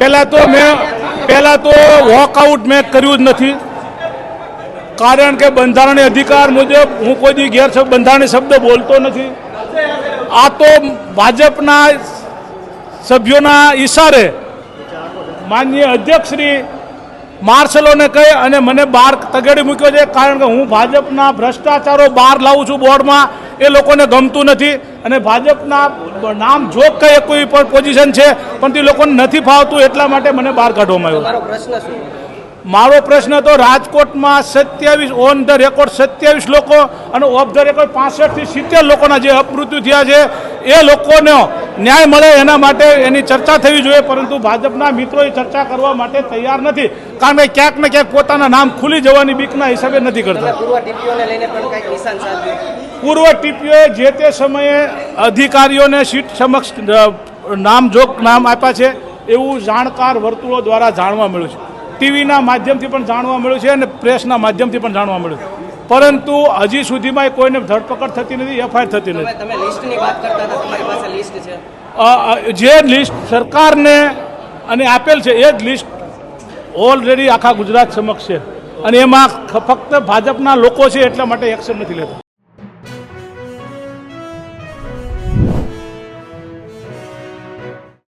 પહેલાં તો મેં, પહેલાં તો વોકઆઉટ મેં કર્યું જ નથી. કારણ કે બંધારણીય અધિકાર મુજબ હું કોઈ દી ગેર બંધારણીય શબ્દ બોલતો નથી. આ તો ભાજપના સભ્યોના ઈશારે માનનીય અધ્યક્ષશ્રી માર્શલોને કહી અને મને બહાર તગેડી મૂક્યો છે. કારણ કે હું ભાજપના ભ્રષ્ટાચારો બહાર લાવું છું બોર્ડમાં. એ લોકોને ગમતું નથી અને ભાજપના નામ જો કઈ કોઈ પણ પોઝિશન છે પણ તે લોકોને નથી ફાવતું એટલા માટે મને બહાર કાઢવામાં આવ્યો. મારો પ્રશ્ન મારો પ્રશ્ન તો રાજકોટમાં સત્યાવીસ ઓન ધ રેકોર્ડ સત્યાવીસ લોકો અને ઓફ ધ રેકોર્ડ પાસઠથી સિત્તેર લોકોના જે અપમૃત્યુ થયા છે એ લોકોનો ન્યાય મળે એના માટે એની ચર્ચા થવી જોઈએ પરંતુ ભાજપના મિત્રો એ ચર્ચા કરવા માટે તૈયાર નથી. કારણ કે ક્યાંક ને ક્યાંક પોતાના નામ ખુલી જવાની બીકના હિસાબે નથી કરતા. પૂર્વ ટીપીઓએ જે તે સમયે અધિકારીઓને સીટ સમક્ષ નામ નામજોગ નામ આપ્યા છે એવું જાણકાર વર્તુળો દ્વારા જાણવા મળ્યું છે. ટીવીના માધ્યમથી પણ જાણવા મળ્યું છે અને પ્રેસના માધ્યમથી પણ જાણવા મળ્યું છે. પરંતુ હજી સુધીમાં કોઈને ધરપકડ થતી નથી એફઆઈઆર થતી નથી. જે લિસ્ટ સરકારને અને આપેલ છે એ જ લિસ્ટ ઓલરેડી આખા ગુજરાત સમક્ષ છે. અને એમાં ફક્ત ભાજપના લોકો છે એટલા માટે એક્શન નથી લેતા.